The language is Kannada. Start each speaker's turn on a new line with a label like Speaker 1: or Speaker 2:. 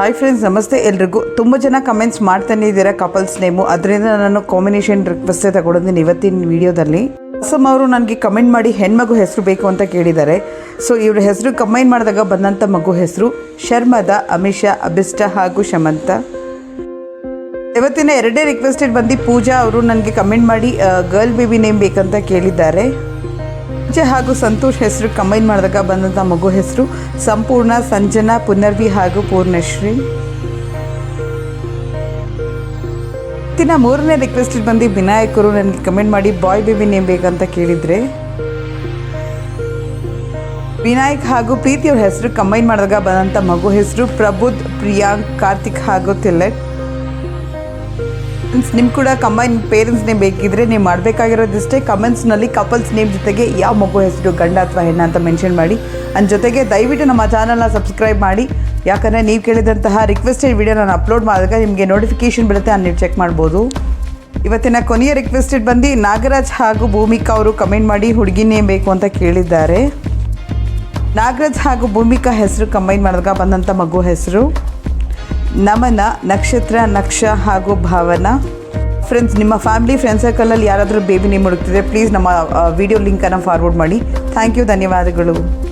Speaker 1: ಹಾಯ್ ಫ್ರೆಂಡ್ಸ್ ನಮಸ್ತೆ ಎಲ್ರಿಗೂ. ತುಂಬ ಜನ ಕಮೆಂಟ್ಸ್ ಮಾಡ್ತಾನೆ ಇದ್ದೀರಾ ಕಪಲ್ಸ್ ನೇಮು ಅದರಿಂದ ನಾನು ಕಾಂಬಿನೇಷನ್ ರಿಕ್ವೆಸ್ಟೇ ತಗೊಂಡಿದ್ದೀನಿ ಇವತ್ತಿನ ವಿಡಿಯೋದಲ್ಲಿ ಅಸಮ್ ಅವರು ನನಗೆ ಕಮೆಂಟ್ ಮಾಡಿ ಹೆಣ್ಮಗು ಹೆಸರು ಬೇಕು ಅಂತ ಕೇಳಿದ್ದಾರೆ. ಸೊ ಇವ್ರ ಹೆಸರು ಕಂಬೈನ್ ಮಾಡಿದಾಗ ಬಂದಂಥ ಮಗು ಹೆಸರು ಶರ್ಮದ, ಅಮಿಷಾ, ಅಭಿಷ್ಟ ಹಾಗೂ ಶಮಂತ. ಇವತ್ತಿನ ಎರಡೇ ರಿಕ್ವೆಸ್ಟೆಡ್ ಬಂದು ಪೂಜಾ ಅವರು ನನಗೆ ಕಮೆಂಟ್ ಮಾಡಿ ಗರ್ಲ್ ಬೇಬಿ ನೇಮ್ ಬೇಕಂತ ಕೇಳಿದ್ದಾರೆ. ಪೂಜಾ ಹಾಗೂ ಸಂತೋಷ್ ಹೆಸರು ಕಂಬೈನ್ ಮಾಡಿದಾಗ ಬಂದಂಥ ಮಗು ಹೆಸರು ಸಂಪೂರ್ಣ ಸಂಜನಾ ಪುನರ್ವಿ ಹಾಗೂ ಪೂರ್ಣಶ್ರೀ. ಇವತ್ತಿನ ಮೂರನೇ ರಿಕ್ವೆಸ್ಟ್ ಬಂದು ವಿನಾಯಕರು ನನಗೆ ಕಮೆಂಟ್ ಮಾಡಿ ಬಾಯ್ ಬೇಬಿ ನೇಮ್ ಬೇಕಂತ ಕೇಳಿದರೆ? ವಿನಾಯಕ್ ಹಾಗೂ ಪ್ರೀತಿಯವ್ರ ಹೆಸರು ಕಂಬೈನ್ ಮಾಡಿದಾಗ ಬಂದಂಥ ಮಗು ಹೆಸರು ಪ್ರಬುದ್ ಪ್ರಿಯಾಂಕ್, ಕಾರ್ತಿಕ್ ಹಾಗೂ ತಿಲಕ್. ಫ್ರೆಂಡ್ಸ್ ನಿಮ್ಗೆ ಕೂಡ ಕಂಬೈನ್ ಪೇರೆಂಟ್ಸ್ ನೇಮ್ ಬೇಕಿದ್ರೆ ನೀವು ಮಾಡಬೇಕಾಗಿರೋದಿಷ್ಟೇ. ಕಮೆಂಟ್ಸ್ನಲ್ಲಿ ಕಪಲ್ಸ್ ನೇಮ್ ಜೊತೆಗೆ ಯಾವ ಮಗು ಹೆಸರು, ಗಂಡ ಅಥವಾ ಹೆಣ್ಣ ಅಂತ ಮೆನ್ಷನ್ ಮಾಡಿ. ಅಂದ್ ಜೊತೆಗೆ ದಯವಿಟ್ಟು ನಮ್ಮ ಚಾನಲ್ನ ಸಬ್ಸ್ಕ್ರೈಬ್ ಮಾಡಿ. ಯಾಕಂದರೆ ನೀವು ಕೇಳಿದಂತಹ ರಿಕ್ವೆಸ್ಟೆಡ್ ವಿಡಿಯೋ ನಾನು ಅಪ್ಲೋಡ್ ಮಾಡಿದಾಗ ನಿಮಗೆ ನೋಟಿಫಿಕೇಶನ್ ಬರುತ್ತೆ ನೀವು ಚೆಕ್ ಮಾಡ್ಬೋದು. ಇವತ್ತಿನ ಕೊನೆಯ ರಿಕ್ವೆಸ್ಟೆಡ್ ಬಂದು ನಾಗರಾಜ್ ಹಾಗೂ ಭೂಮಿಕಾ ಅವರು ಕಮೆಂಟ್ ಮಾಡಿ ಹುಡುಗಿ ನೇಮ್ ಬೇಕು ಅಂತ ಕೇಳಿದ್ದಾರೆ. ನಾಗರಾಜ್ ಹಾಗೂ ಭೂಮಿಕಾ ಹೆಸರು ಕಂಬೈನ್ ಮಾಡಿದಾಗ ಬಂದಂಥ ಮಗು ಹೆಸರು? ನಮನ, ನಕ್ಷತ್ರ, ನಕ್ಷ ಹಾಗೂ ಭಾವನಾ. ಫ್ರೆಂಡ್ಸ್ ನಿಮ್ಮ ಫ್ಯಾಮಿಲಿ ಫ್ರೆಂಡ್ ಸರ್ಕಲಲ್ಲಿ ಯಾರಾದರೂ ಬೇಬಿ ನೇಮ್ ಹುಡುಕ್ತಿದ್ರೆ ಪ್ಲೀಸ್ ನಮ್ಮ ವಿಡಿಯೋ ಲಿಂಕನ್ನು ಫಾರ್ವರ್ಡ್ ಮಾಡಿ. ಥ್ಯಾಂಕ್ ಯು ಧನ್ಯವಾದಗಳು.